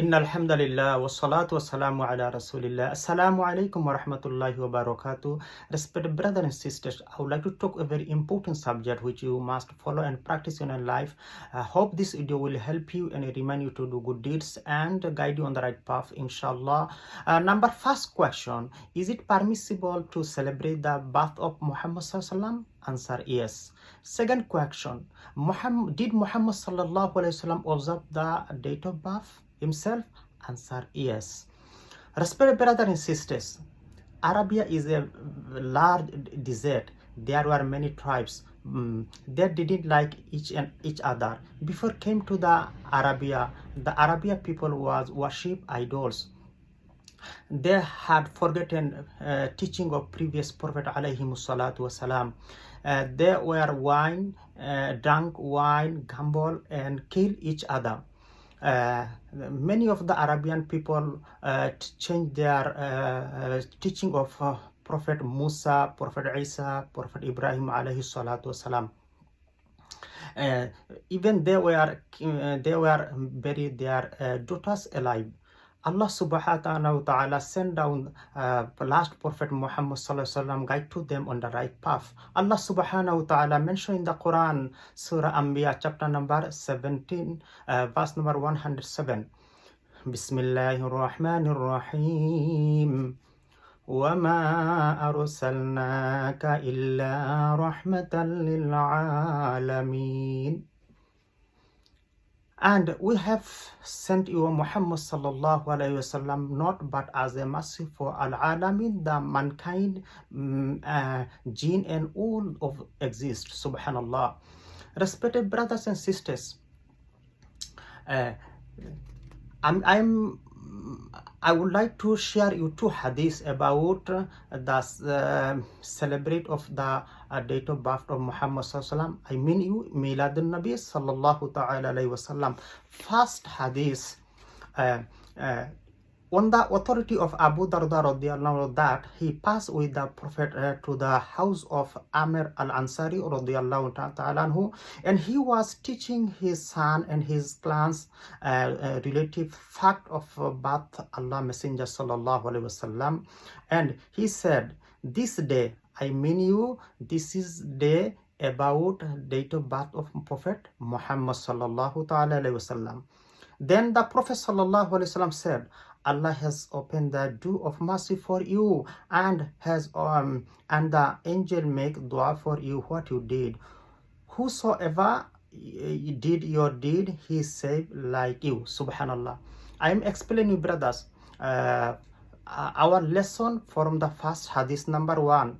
ان الحمد لله والصلاه والسلام على رسول الله السلام عليكم ورحمه الله وبركاته respected brothers and sisters i would like to talk a very important subject which you must follow and practice in your life. I hope this video will help you and remind you to do good deeds and guide you on the right path inshallah. Uh, number first question is it permissible to celebrate the birth of muhammad sallallahu answer yes. Second question did muhammad sallallahu alaihi wasallam observe the date of birth? Himself? Answer yes. Respected brothers and sisters, Arabia is a large desert. There were many tribes. Mm, they didn't like each and each other. Before came to the Arabia, the Arabia people was worship idols. They had forgotten uh, teaching of previous Prophet alayhi salatu wasalam. Uh, they were wine, uh, drank wine, gamble, and kill each other many of the Arabian people uh, changed their uh, teaching of Prophet Musa, Prophet Isa, Prophet Ibrahim alayhi salatu wasalam. Uh, even they were uh, they were buried their uh, daughters alive Allah subhanahu wa ta'ala sent down uh, last Prophet Muhammad sallallahu alaihi wasallam guide to them on the right path. Allah subhanahu wa ta'ala mentioned in the Quran, Surah Anbiya chapter number 17, uh, verse number 107. Bismillahir Rahmanir Rahim. وما أرسلناك إلا رحمة للعالمين and we have sent you Muhammad sallallahu alaihi wasallam not but as a mercy for al alamin, the mankind, um, uh, jinn and all of exist. Subhanallah. Respected brothers and sisters, uh, I'm, I'm I would like to share you two hadiths about uh, the uh, celebrate of the uh, date of birth of Muhammad sallallahu I mean you Miladun Nabi sallallahu ta'ala alayhi wasallam. First hadith uh, uh, on the authority of Abu Darda that he passed with the Prophet uh, to the house of Amir al-Ansari ta'ala and he was teaching his son and his clans uh, uh, relative fact of uh, Allah Messenger sallallahu alaihi wasallam and he said this day I mean you this is day about date of birth of Prophet Muhammad sallallahu ta'ala wasallam then the Prophet sallallahu alaihi wasallam said Allah has opened the door of mercy for you and has um and the angel make dua for you what you did. Whosoever did your deed, he saved like you. Subhanallah. I am explaining, brothers, uh, our lesson from the first hadith number one.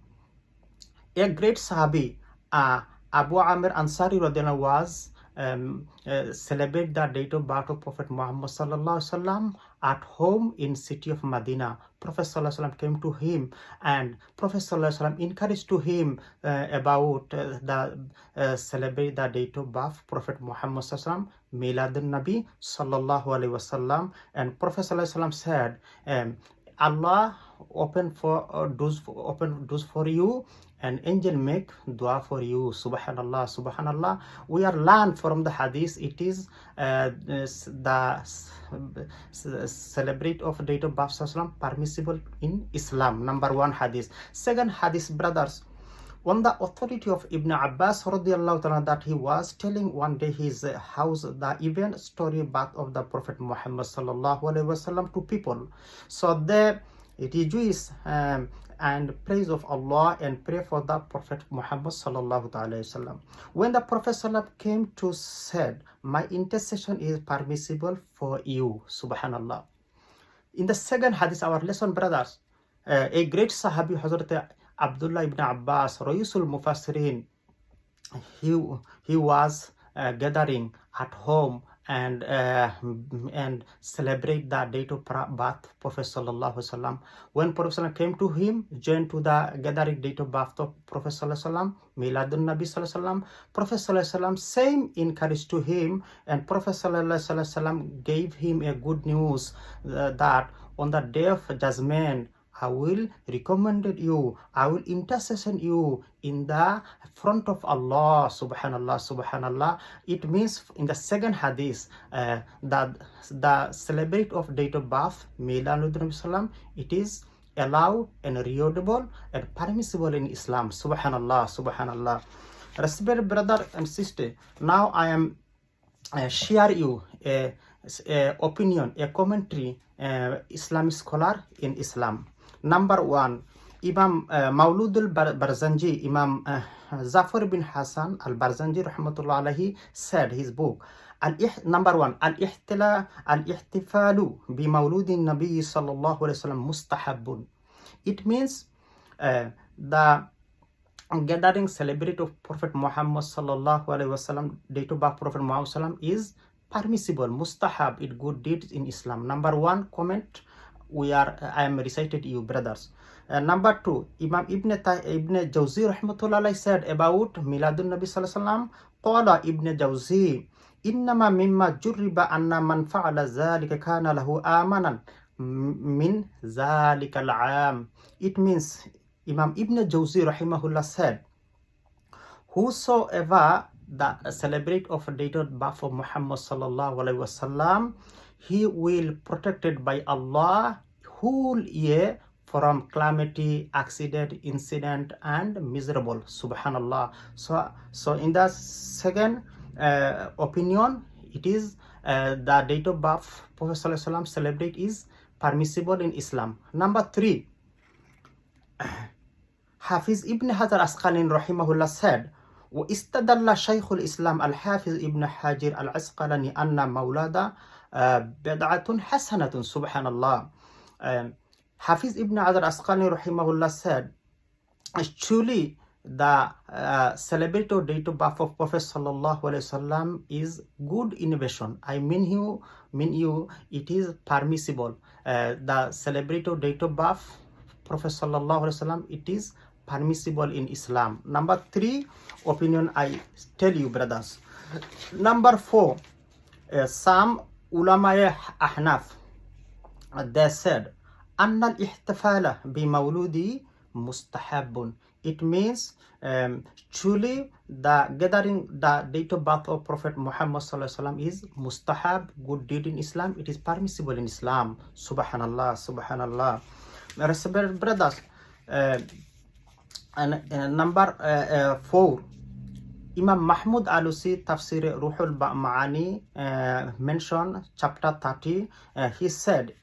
A great Sahabi, uh, Abu Amir Ansari Radina was um, uh, celebrate the date of birth of Prophet Muhammad sallallahu alaihi at home in city of Medina. Prophet alaihi came to him and Prophet alaihi encouraged to him uh, about uh, the uh, celebrate the date of birth Prophet Muhammad sallallahu Milad Nabi sallallahu alaihi wasallam and Prophet sallallahu said um, Allah open for uh, doors for, open doors for you. And angel make dua for you. Subhanallah subhanallah. We are learned from the hadith. It is uh, the celebrate of date of birth permissible in islam. Number one hadith. Second hadith brothers on the authority of Ibn Abbas that he was telling one day his house the event story birth of the Prophet Muhammad to people. So they rejoice um, and praise of Allah and pray for the Prophet Muhammad sallallahu. When the Prophet came to said, my intercession is permissible for you, subhanallah. In the second hadith, our lesson, brothers, uh, a great Sahabi, Hazrat Abdullah ibn Abbas, Raisul Mufassirin, he, he was uh, gathering at home and uh, and celebrate the date of birth Prophet sallallahu wasallam. When Prophet came to him, joined to the gathering date of birth of Prophet sallallahu wasallam, Miladun Nabi sallallahu wasallam. Prophet sallallahu wasallam same encouraged to him, and Prophet sallallahu wasallam gave him a good news uh, that on the day of judgment I will recommend you, I will intercession you in the front of Allah, subhanallah, subhanallah. It means in the second hadith uh, that the celebrate of date of birth, Salam, it is allowed and readable and permissible in Islam. Subhanallah, subhanallah. Respected brother and sister, now I am uh, share you a, a opinion, a commentary, uh, Islamic scholar in Islam. Number one, Imam uh, Maulud al-Barzanji, Imam uh, Zafar bin Hassan al-Barzanji rahmatullah alayhi said his book, number one, al-ihtila al-ihtifalu bi mauludin nabi sallallahu alayhi wasallam mustahabun. It means uh, the gathering celebrate of Prophet Muhammad sallallahu alaihi wasallam, date of birth Prophet Muhammad sallam is permissible, mustahab, it good deeds in Islam. Number one comment, we are I am recited you brothers. Uh, number two, Imam Ibn Ibn Jawzi rahmatullah said about Miladun Nabi sallallahu alaihi wasallam. Qala Ibn Jawzi, إنما مما جرب أن من فعل ذلك كان له آمنا من ذلك العام. It means Imam Ibn Jawzi rahimahullah said, Whosoever the celebrate of a date of birth of Muhammad sallallahu alaihi wasallam, he will protected by Allah whole year from calamity, accident, incident, and miserable. Subhanallah. So, so in the second uh, opinion, it is uh, the date of birth Prophet Sallallahu Alaihi Wasallam celebrate is permissible in Islam. Number three, Hafiz ibn Hajar Asqalani rahimahullah said, واستدل شيخ الإسلام الحافظ ابن حجر العسقلاني أن مولد বেদায়াতুন হাসানাতুন সুবহানাল্লাহ Hafiz Ibn Azar Asqalani rahimahullah said, truly the uh, celebrated date of birth of Prophet sallallahu alaihi wasallam is good innovation. I mean you, mean you, it is permissible. Uh, the celebrated date of birth, Prophet sallallahu alaihi wasallam, it is permissible in Islam. Number three, opinion I tell you, brothers. Number four, uh, some Ulamaye Ahnaf, they said, Annal ihtifala bi mauludi mustahabun. It means um, truly the gathering the date of birth of Prophet Muhammad is mustahab, good deed in Islam. It is permissible in Islam. Subhanallah, subhanallah. Respected brothers, uh, and, uh, number uh, uh, four, Tafsir Ruhul Ma'ani uh, mentioned chapter 30 uh, he said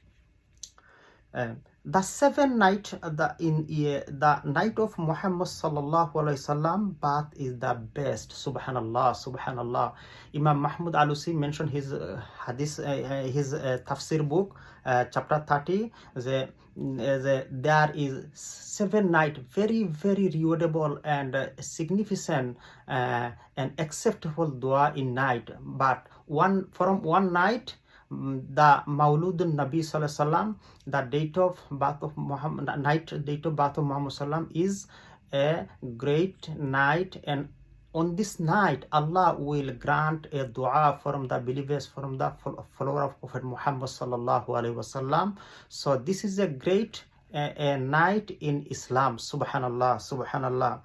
uh, the seven night the in uh, the night of Muhammad sallallahu alaihi wasallam bath is the best. Subhanallah subhanallah. Imam Mahmud Alusi mentioned his uh, hadith uh, uh his uh, tafsir book uh, chapter 30 the, the there is seven night very very rewardable and significant and acceptable dua in night. But one from one night the Mauludun Nabi Sallallahu the date of birth of Muhammad, night date of birth of Muhammad Sallam is a great night and on this night Allah will grant a dua from the believers from the follower of Prophet Muhammad Sallallahu Alaihi Wasallam. So this is a great a night in Islam. Subhanallah, Subhanallah.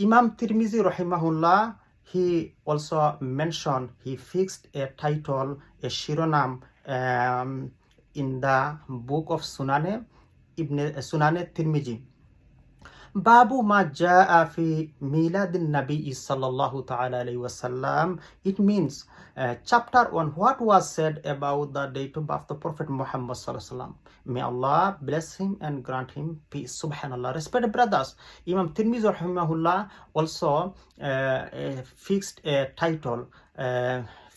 Imam Tirmizi rahimahullah he also mentioned he fixed a title a shironam um, in the book of sunane ibn sunane tirmizi babu ma jaa fi milad nabi sallallahu ta'ala alayhi wasallam it means uh, chapter 1 what was said about the date of birth of prophet muhammad sallallahu alaihi wasallam? May allah bless him and grant him peace. Subhanallah. Respected brothers. Imam tirmidhi rahimahullah also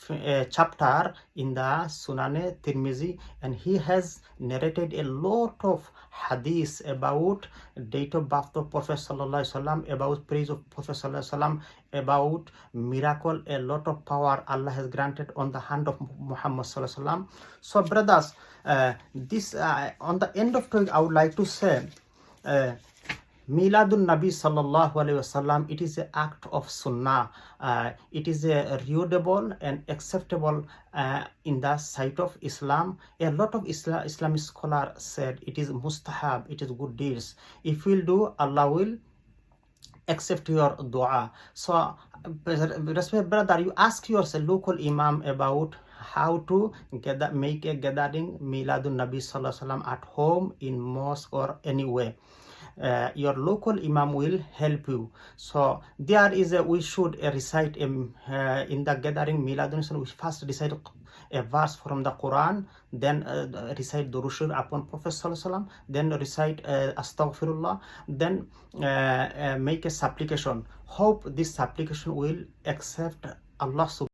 uh, chapter in the Sunane Tirmizi and he has narrated a lot of hadiths about date of birth of Prophet about praise of Prophet about miracle, a lot of power Allah has granted on the hand of Muhammad. So brothers, uh, this uh, on the end of it, I would like to say, uh, Miladun Nabi sallallahu alaihi wasallam. It is an act of sunnah. Uh, it is a readable and acceptable uh, in the sight of Islam. A lot of Islam, Islamic scholars said it is mustahab. It is good deeds. If we'll do, Allah will accept your dua. So, respect brother, you ask yourself local imam about how to make a gathering Miladun Nabi Sallallahu Alaihi Wasallam at home, in mosque or anywhere. Uh, your local imam will help you. So there is a we should recite uh, in the gathering miladun we first recite a verse from the quran then uh, recite durushur upon prophet sallallahu then recite uh, astaghfirullah then uh, uh, make a supplication. Hope this supplication will accept allah